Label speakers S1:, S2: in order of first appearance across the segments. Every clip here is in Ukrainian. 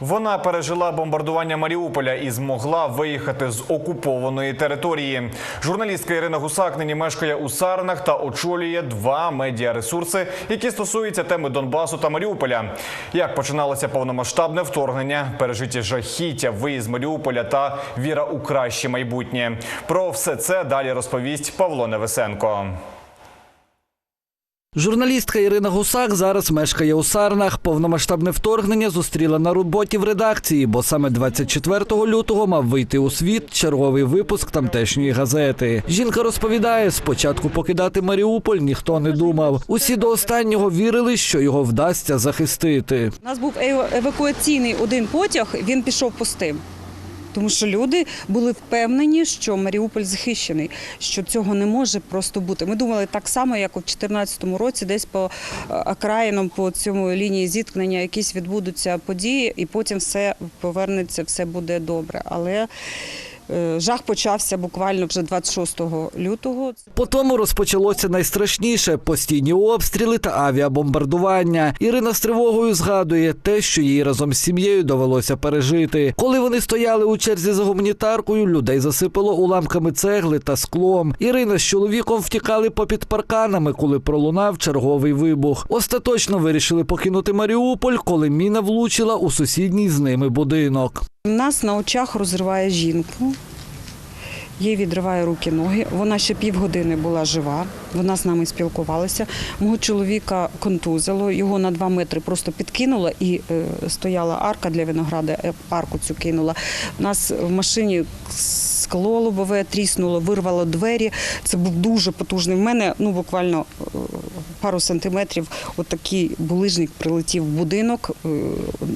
S1: Вона пережила бомбардування Маріуполя і змогла виїхати з окупованої території. Журналістка Ірина Гусак нині мешкає у Сарнах та очолює два медіаресурси, які стосуються теми Донбасу та Маріуполя. Як починалося повномасштабне вторгнення, пережиті жахіття, виїзд Маріуполя та віра у краще майбутнє. Про все це далі розповість Павло Невесенко.
S2: Журналістка Ірина Гусак зараз мешкає у Сарнах. Повномасштабне вторгнення зустріла на роботі в редакції, бо саме 24 лютого мав вийти у світ черговий випуск тамтешньої газети. Жінка розповідає, спочатку покидати Маріуполь ніхто не думав. Усі до останнього вірили, що його вдасться захистити.
S3: У нас був евакуаційний один потяг, він пішов пустим. Тому що люди були впевнені, що Маріуполь захищений, що цього не може просто бути. Ми думали так само, як у 2014 році, десь по е, окраїнам, по цьому лінії зіткнення, якісь відбудуться події, і потім все повернеться, все буде добре. Але жах почався буквально вже 26 лютого.
S2: По тому розпочалося найстрашніше постійні обстріли та авіабомбардування. Ірина з тривогою згадує те, що їй разом з сім'єю довелося пережити. Коли вони стояли у черзі за гуманітаркою, людей засипало уламками цегли та склом. Ірина з чоловіком втікали попід парканами, коли пролунав черговий вибух. Остаточно вирішили покинути Маріуполь, коли міна влучила у сусідній з ними будинок.
S3: У нас на очах розриває жінку. Їй відриває руки, ноги. Вона ще півгодини була жива. Вона з нами спілкувалася. Мого чоловіка контузило, його на два метри просто підкинуло і е, стояла арка для винограда, е, арку цю кинула. У нас в машині скло лобове тріснуло, вирвало двері. Це був дуже потужний. В мене ну буквально е, пару сантиметрів отакий булижник прилетів в будинок. Е,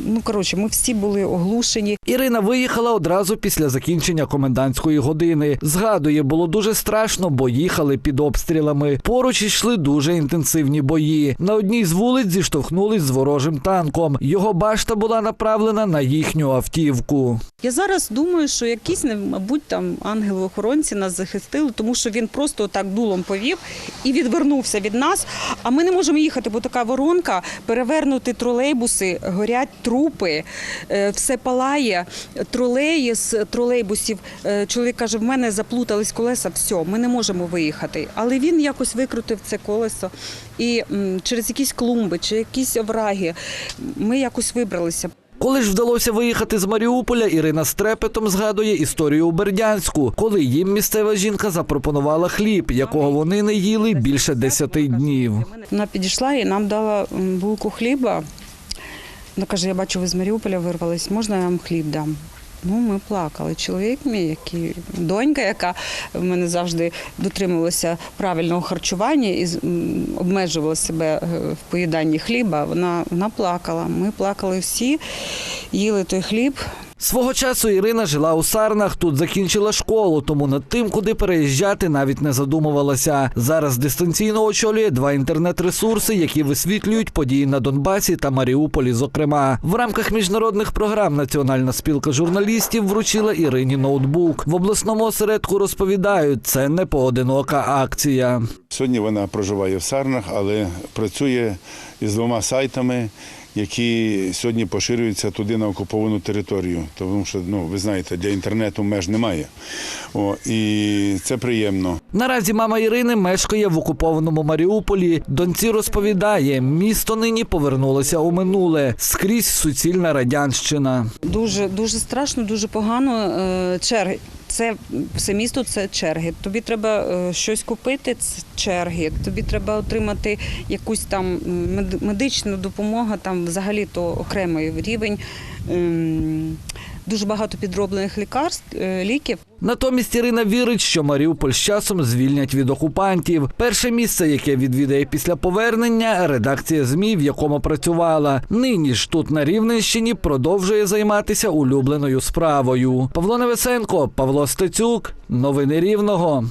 S3: Ну коротше, ми всі були оглушені.
S2: Ірина виїхала одразу після закінчення комендантської години. Згадує, було дуже страшно, бо їхали під обстрілами. Поруч йшли дуже інтенсивні бої. На одній з вулиць зіштовхнулись з ворожим танком. Його башта була направлена на їхню автівку.
S3: Я зараз думаю, що якісь, не- мабуть, там ангели-охоронці нас захистили, тому що він просто так дулом повів і відвернувся від нас. А ми не можемо їхати, бо така воронка, перевернути тролейбуси, горять трупи, е, все палає. Тролеї з тролейбусів. е, Чоловік каже: в мене заплутались колеса, все, ми не можемо виїхати. Але він якось викрутив це колесо. І через якісь клумби чи якісь овраги ми якось вибралися.
S2: Коли ж вдалося виїхати з Маріуполя, Ірина з трепетом згадує історію у Бердянську, коли їм місцева жінка запропонувала хліб, якого вони не їли більше 10 днів.
S3: Вона підійшла і нам дала булку хліба. Вона каже, я бачу, ви з Маріуполя вирвались, можна я вам хліб дам? Ну, ми плакали. Чоловік мій, який, донька, яка в мене завжди дотримувалася правильного харчування і обмежувала себе е, в поїданні хліба, вона, вона плакала. Ми плакали всі, їли той хліб.
S2: Свого часу Ірина жила у Сарнах, тут закінчила школу, тому над тим, куди переїжджати, навіть не задумувалася. Зараз дистанційно очолює два інтернет-ресурси, які висвітлюють події на Донбасі та Маріуполі. Зокрема, в рамках міжнародних програм Національна спілка журналістів вручила Ірині ноутбук. В обласному осередку розповідають, це не поодинока акція.
S4: Сьогодні вона проживає в Сарнах, але працює із двома сайтами, які сьогодні поширюються туди на окуповану територію. Тому що, ну, ви знаєте, для інтернету меж немає. О, і це приємно.
S2: Наразі мама Ірини мешкає в окупованому Маріуполі. Доньці розповідає, місто нині повернулося у минуле скрізь суцільна радянщина.
S3: Дуже дуже страшно, дуже погано. е, Черги. Це все місто це черги. Тобі треба е, щось купити, це черги. Тобі треба отримати якусь там медичну допомогу, там взагалі то окремий рівень. Дуже багато підроблених лікарств, е, ліків.
S2: Натомість Ірина вірить, що Маріуполь з часом звільнять від окупантів. Перше місце, яке відвідає після повернення, редакція змі, в якому працювала. Нині ж тут на Рівненщині продовжує займатися улюбленою справою. Павло Невесенко, Павло Стецюк, новини Рівного.